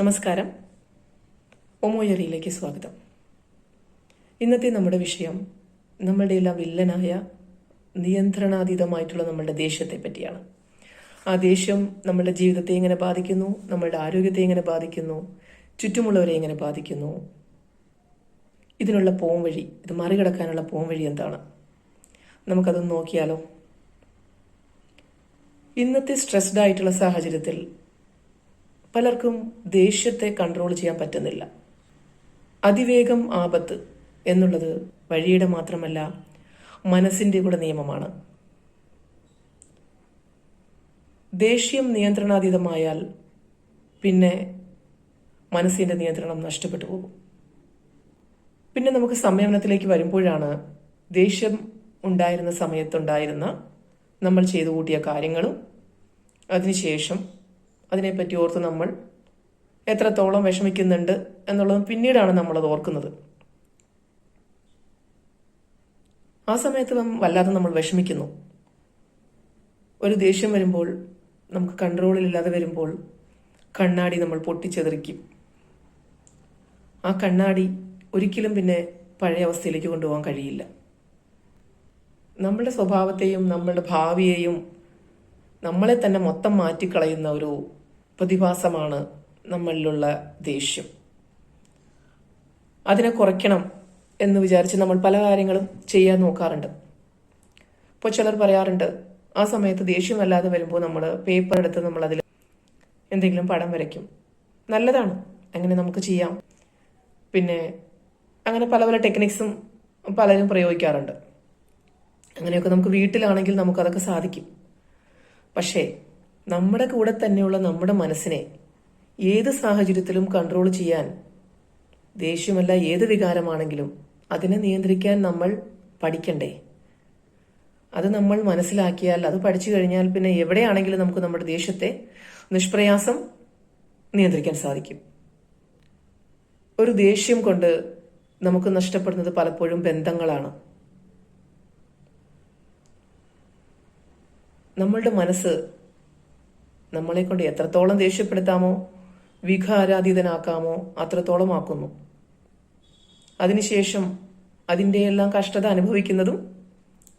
നമസ്കാരം. ഒമോയറിയിലേക്ക് സ്വാഗതം. ഇന്നത്തെ നമ്മുടെ വിഷയം നമ്മളുടെ എല്ലാം വില്ലനായ നിയന്ത്രണാതീതമായിട്ടുള്ള നമ്മളുടെ ദേഷ്യത്തെ പറ്റിയാണ്. ആ ദേഷ്യം നമ്മളുടെ ജീവിതത്തെ എങ്ങനെ ബാധിക്കുന്നു? നമ്മളുടെ ആരോഗ്യത്തെ എങ്ങനെ ബാധിക്കുന്നു? ചുറ്റുമുള്ളവരെ എങ്ങനെ ബാധിക്കുന്നു? ഇതിനുള്ള പോം വഴി ഇത് മറികടക്കാനുള്ള പോം വഴി എന്താണ്? നമുക്കതൊന്ന് നോക്കിയാലോ? ഇന്നത്തെ സ്ട്രെസ്ഡ് ആയിട്ടുള്ള സാഹചര്യത്തിൽ പലർക്കും ദേഷ്യത്തെ കൺട്രോൾ ചെയ്യാൻ പറ്റുന്നില്ല. അതിവേഗം ആപത്ത് എന്നുള്ളത് വഴിയുടെ മാത്രമല്ല മനസ്സിന്റെ കൂടെ നിയമമാണ്. ദേഷ്യം നിയന്ത്രണാതീതമായാൽ പിന്നെ മനസ്സിന്റെ നിയന്ത്രണം നഷ്ടപ്പെട്ടു പോകും. പിന്നെ നമുക്ക് സംയമനത്തിലേക്ക് വരുമ്പോഴാണ് ദേഷ്യം ഉണ്ടായിരുന്ന സമയത്തുണ്ടായിരുന്ന നമ്മൾ ചെയ്തു കൂട്ടിയ കാര്യങ്ങളും അതിനുശേഷം അതിനെപ്പറ്റി ഓർത്ത് നമ്മൾ എത്രത്തോളം വിഷമിക്കുന്നുണ്ട് എന്നുള്ളത് പിന്നീടാണ് നമ്മളത് ഓർക്കുന്നത്. ആ സമയത്ത് വല്ലാതെ നമ്മൾ വിഷമിക്കുന്നു. ഒരു ദേഷ്യം വരുമ്പോൾ നമുക്ക് കൺട്രോളിലില്ലാതെ വരുമ്പോൾ കണ്ണാടി നമ്മൾ പൊട്ടിച്ചെതിറിക്കും. ആ കണ്ണാടി ഒരിക്കലും പിന്നെ പഴയ അവസ്ഥയിലേക്ക് കൊണ്ടുപോകാൻ കഴിയില്ല. നമ്മളുടെ സ്വഭാവത്തെയും നമ്മളുടെ ഭാവിയെയും നമ്മളെ തന്നെ മൊത്തം മാറ്റിക്കളയുന്ന ഒരു പ്രതിഭാസമാണ് നമ്മളിലുള്ള ദേഷ്യം. അതിനെ കുറയ്ക്കണം എന്ന് വിചാരിച്ച് നമ്മൾ പല കാര്യങ്ങളും ചെയ്യാൻ നോക്കാറുണ്ട്. ഇപ്പോൾ ചിലർ പറയാറുണ്ട് ആ സമയത്ത് ദേഷ്യമല്ലാതെ വരുമ്പോൾ നമ്മൾ പേപ്പർ എടുത്ത് നമ്മൾ അതിൽ എന്തെങ്കിലും പടം വരയ്ക്കും. നല്ലതാണ് അങ്ങനെ നമുക്ക് ചെയ്യാം. പിന്നെ അങ്ങനെ പല പല ടെക്നിക്സും പലരും പ്രയോഗിക്കാറുണ്ട്. അങ്ങനെയൊക്കെ നമുക്ക് വീട്ടിലാണെങ്കിൽ നമുക്കതൊക്കെ സാധിക്കും. പക്ഷേ നമ്മുടെ കൂടെ തന്നെയുള്ള നമ്മുടെ മനസ്സിനെ ഏത് സാഹചര്യത്തിലും കൺട്രോൾ ചെയ്യാൻ ദേഷ്യമല്ല ഏത് വികാരമാണെങ്കിലും അതിനെ നിയന്ത്രിക്കാൻ നമ്മൾ പഠിക്കണ്ടേ? അത് നമ്മൾ മനസ്സിലാക്കിയാൽ അത് പഠിച്ചു കഴിഞ്ഞാൽ പിന്നെ എവിടെയാണെങ്കിലും നമുക്ക് നമ്മുടെ ദേഷ്യത്തെ നിഷ്പ്രയാസം നിയന്ത്രിക്കാൻ സാധിക്കും. ഒരു ദേഷ്യം കൊണ്ട് നമുക്ക് നഷ്ടപ്പെടുന്നത് പലപ്പോഴും ബന്ധങ്ങളാണ്. നമ്മളുടെ മനസ്സ് നമ്മളെ കൊണ്ട് എത്രത്തോളം ദേഷ്യപ്പെടുത്താമോ വിഘാരാതീതനാക്കാമോ അത്രത്തോളം ആക്കുന്നു അതിനുശേഷം അതിന്റെ എല്ലാം കഷ്ടത അനുഭവിക്കുന്നതും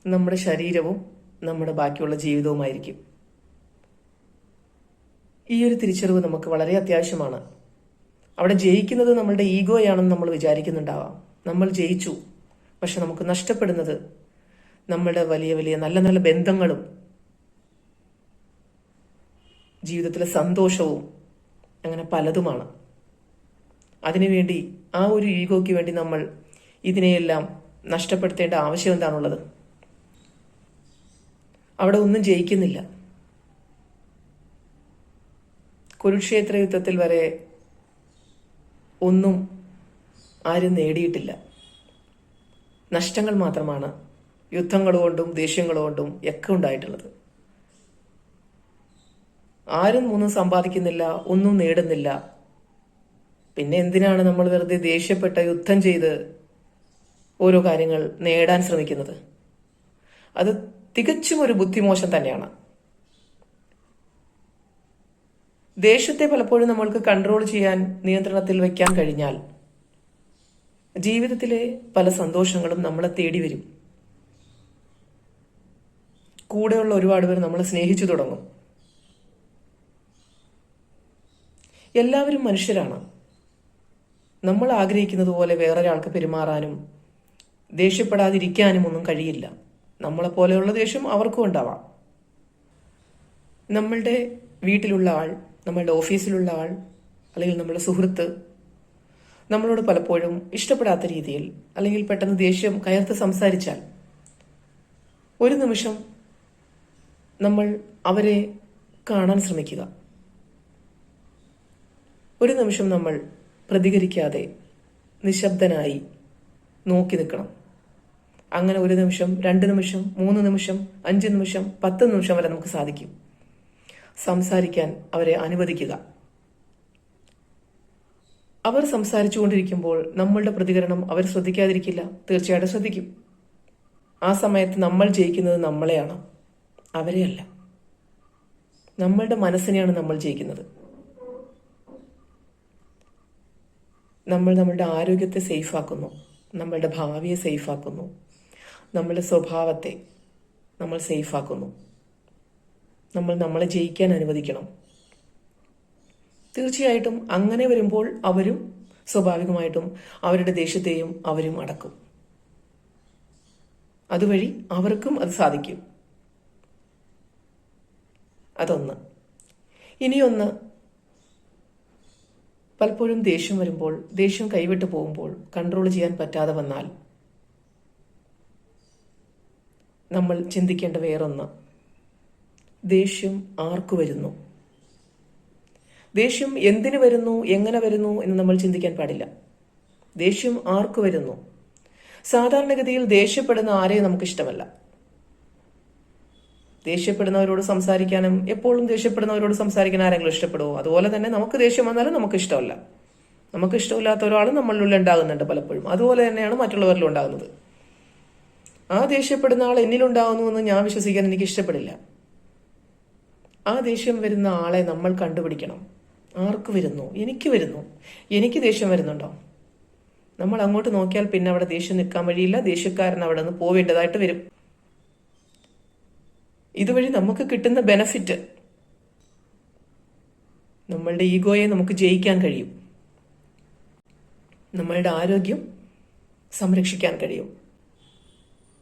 നമ്മുടെ ശരീരവും നമ്മുടെ ബാക്കിയുള്ള ജീവിതവുമായിരിക്കും. ഈ ഒരു തിരിച്ചറിവ് നമുക്ക് വളരെ അത്യാവശ്യമാണ്. അവിടെ ജയിക്കുന്നത് നമ്മളുടെ ഈഗോയാണെന്ന് നമ്മൾ വിചാരിക്കുന്നുണ്ടാവാം. നമ്മൾ ജയിച്ചു പക്ഷെ നമുക്ക് നഷ്ടപ്പെടുന്നത് നമ്മുടെ വലിയ വലിയ നല്ല നല്ല ബന്ധങ്ങളും ജീവിതത്തിലെ സന്തോഷവും അങ്ങനെ പലതുമാണ്. അതിനുവേണ്ടി ആ ഒരു ഈഗോയ്ക്ക് വേണ്ടി നമ്മൾ ഇതിനെയെല്ലാം നഷ്ടപ്പെടുത്തേണ്ട ആവശ്യം എന്താണുള്ളത്? അവിടെ ഒന്നും ജയിക്കുന്നില്ല. കുരുക്ഷേത്ര യുദ്ധത്തിൽ വരെ ഒന്നും ആരും നേടിയിട്ടില്ല. നഷ്ടങ്ങൾ മാത്രമാണ് യുദ്ധങ്ങളുകൊണ്ടും കൊണ്ടും ദേഷ്യങ്ങൾ കൊണ്ടും ഒക്കെ ഉണ്ടായിട്ടുള്ളത്. ആരും ഒന്നും സമ്പാദിക്കുന്നില്ല ഒന്നും നേടുന്നില്ല. പിന്നെ എന്തിനാണ് നമ്മൾ വെറുതെ ദേഷ്യപ്പെട്ട യുദ്ധം ചെയ്ത് ഓരോ കാര്യങ്ങൾ നേടാൻ ശ്രമിക്കുന്നത്? അത് തികച്ചും ഒരു ബുദ്ധിമോശം തന്നെയാണ്. ദേഷ്യത്തെ പലപ്പോഴും നമ്മൾക്ക് കൺട്രോൾ ചെയ്യാൻ നിയന്ത്രണത്തിൽ വെക്കാൻ കഴിഞ്ഞാൽ ജീവിതത്തിലെ പല സന്തോഷങ്ങളും നമ്മളെ തേടി വരും. കൂടെയുള്ള ഒരുപാട് പേർ നമ്മളെ സ്നേഹിച്ചു തുടങ്ങും. എല്ലാവരും മനുഷ്യരാണ്. നമ്മൾ ആഗ്രഹിക്കുന്നത് പോലെ വേറൊരാൾക്ക് പെരുമാറാനും ദേഷ്യപ്പെടാതിരിക്കാനും ഒന്നും കഴിയില്ല. നമ്മളെ പോലെയുള്ള ദേഷ്യം അവർക്കും ഉണ്ടാവാം. നമ്മളുടെ വീട്ടിലുള്ള ആൾ നമ്മളുടെ ഓഫീസിലുള്ള ആൾ അല്ലെങ്കിൽ നമ്മുടെ സുഹൃത്ത് നമ്മളോട് പലപ്പോഴും ഇഷ്ടപ്പെടാത്ത രീതിയിൽ അല്ലെങ്കിൽ പെട്ടെന്ന് ദേഷ്യം കയർത്ത് സംസാരിച്ചാൽ ഒരു നിമിഷം നമ്മൾ അവരെ കാണാൻ ശ്രമിക്കുക. ഒരു നിമിഷം നമ്മൾ പ്രതികരിക്കാതെ നിശബ്ദനായി നോക്കി നിൽക്കണം. അങ്ങനെ ഒരു നിമിഷം രണ്ട് നിമിഷം മൂന്ന് നിമിഷം അഞ്ച് നിമിഷം പത്ത് നിമിഷം വരെ നമുക്ക് സാധിക്കും. സംസാരിക്കാൻ അവരെ അനുവദിക്കുക. അവർ സംസാരിച്ചുകൊണ്ടിരിക്കുമ്പോൾ നമ്മളുടെ പ്രതികരണം അവർ ശ്രദ്ധിക്കാതിരിക്കില്ല. തീർച്ചയായിട്ടും ശ്രദ്ധിക്കും. ആ സമയത്ത് നമ്മൾ ജയിക്കുന്നത് നമ്മളെയാണ്. അവരെയല്ല. നമ്മളുടെ മനസ്സിനെയാണ് നമ്മൾ ജയിക്കുന്നത്. നമ്മൾ നമ്മളുടെ ആരോഗ്യത്തെ സേഫാക്കുന്നു. നമ്മളുടെ ഭാവിയെ സേഫാക്കുന്നു. നമ്മളുടെ സ്വഭാവത്തെ നമ്മൾ സേഫാക്കുന്നു. നമ്മൾ നമ്മളെ ജയിക്കാൻ അനുവദിക്കണം. തീർച്ചയായിട്ടും അങ്ങനെ വരുമ്പോൾ അവരും സ്വാഭാവികമായിട്ടും അവരുടെ ദേഷ്യത്തെയും അവരും അടക്കും. അതുവഴി അവർക്കും അത് സാധിക്കും. അതൊന്ന്. ഇനിയൊന്ന് പലപ്പോഴും ദേഷ്യം വരുമ്പോൾ ദേഷ്യം കൈവിട്ടു പോകുമ്പോൾ കൺട്രോൾ ചെയ്യാൻ പറ്റാതെ വന്നാൽ നമ്മൾ ചിന്തിക്കേണ്ട വേറൊന്ന്. ദേഷ്യം ആർക്കു വരുന്നു? ദേഷ്യം എന്തിനു വരുന്നു എങ്ങനെ വരുന്നു എന്ന് നമ്മൾ ചിന്തിക്കാൻ പാടില്ല. ദേഷ്യം ആർക്കു വരുന്നു? സാധാരണഗതിയിൽ ദേഷ്യപ്പെടുന്ന ആരെയും നമുക്ക് ഇഷ്ടമല്ല ദേഷ്യപ്പെടുന്നവരോട് സംസാരിക്കാനും എപ്പോഴും ദേഷ്യപ്പെടുന്നവരോട് സംസാരിക്കാൻ ആരെങ്കിലും ഇഷ്ടപ്പെടുമോ അതുപോലെ തന്നെ നമുക്ക് ദേഷ്യം വന്നാലും നമുക്ക് ഇഷ്ടമല്ല. നമുക്ക് ഇഷ്ടമില്ലാത്ത ഒരാളും നമ്മളിൽ ഉണ്ടാകുന്നുണ്ട് പലപ്പോഴും. അതുപോലെ തന്നെയാണ് മറ്റുള്ളവരിലും ഉണ്ടാകുന്നത്. ആ ദേഷ്യപ്പെടുന്ന ആൾ എന്നിലുണ്ടാകുന്നു എന്ന് ഞാൻ വിശ്വസിക്കാൻ എനിക്ക് ഇഷ്ടപ്പെടില്ല. ആ ദേഷ്യം വരുന്ന ആളെ നമ്മൾ കണ്ടുപിടിക്കണം. ആർക്ക് വരുന്നു? എനിക്ക് വരുന്നു. എനിക്ക് ദേഷ്യം വരുന്നുണ്ടോ? നമ്മൾ അങ്ങോട്ട് നോക്കിയാൽ പിന്നെ അവിടെ ദേഷ്യം നിൽക്കാൻ വഴിയില്ല. ദേഷ്യക്കാരൻ അവിടെ നിന്ന് പോവേണ്ടതായിട്ട് വരും. ഇതുവഴി നമുക്ക് കിട്ടുന്ന ബെനഫിറ്റ് നമ്മളുടെ ഈഗോയെ നമുക്ക് ജയിക്കാൻ കഴിയും. നമ്മളുടെ ആരോഗ്യം സംരക്ഷിക്കാൻ കഴിയും.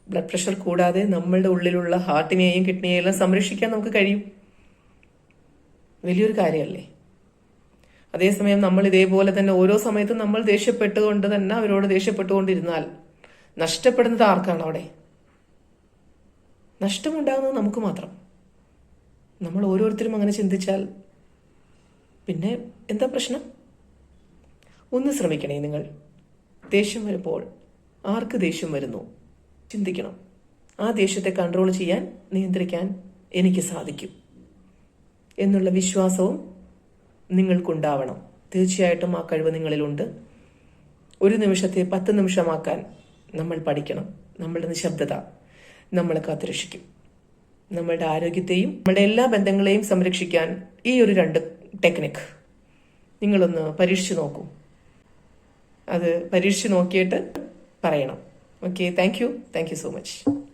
ബ്ലഡ് പ്രഷർ കൂടാതെ നമ്മളുടെ ഉള്ളിലുള്ള ഹാർട്ടിനെയും കിഡ്നിയെയും സംരക്ഷിക്കാൻ നമുക്ക് കഴിയും. വലിയൊരു കാര്യമല്ലേ? അതേസമയം നമ്മൾ ഇതേപോലെ തന്നെ ഓരോ സമയത്തും നമ്മൾ ദേഷ്യപ്പെട്ടുകൊണ്ട് തന്നെ അവരോട് ദേഷ്യപ്പെട്ടുകൊണ്ടിരുന്നാൽ നഷ്ടപ്പെടുന്നത് ആർക്കാണ് അവിടെ? നഷ്ടമുണ്ടാകുന്നത് നമുക്ക് മാത്രം. നമ്മൾ ഓരോരുത്തരും അങ്ങനെ ചിന്തിച്ചാൽ പിന്നെ എന്താ പ്രശ്നം? ഒന്ന് ശ്രമിക്കണേ നിങ്ങൾ. ദേഷ്യം വരുമ്പോൾ ആർക്ക് ദേഷ്യം വരുന്നു? ചിന്തിക്കണം. ആ ദേഷ്യത്തെ കൺട്രോൾ ചെയ്യാൻ നിയന്ത്രിക്കാൻ എനിക്ക് സാധിക്കും എന്നുള്ള വിശ്വാസവും നിങ്ങൾക്കുണ്ടാവണം. തീർച്ചയായിട്ടും ആ കഴിവ് നിങ്ങളിലുണ്ട്. ഒരു നിമിഷത്തെ പത്ത് നിമിഷമാക്കാൻ നമ്മൾ പഠിക്കണം. നമ്മളുടെ നിശബ്ദത. നമ്മളെ കാത്തുരക്ഷിക്കും. നമ്മളുടെ ആരോഗ്യത്തെയും നമ്മുടെ എല്ലാ ബന്ധങ്ങളെയും സംരക്ഷിക്കാൻ ഈ ഒരു രണ്ട് ടെക്നിക് നിങ്ങളൊന്ന് പരീക്ഷിച്ച് നോക്കൂ. അത് പരീക്ഷിച്ച് നോക്കിയിട്ട് പറയണം. Okay thank you thank you so much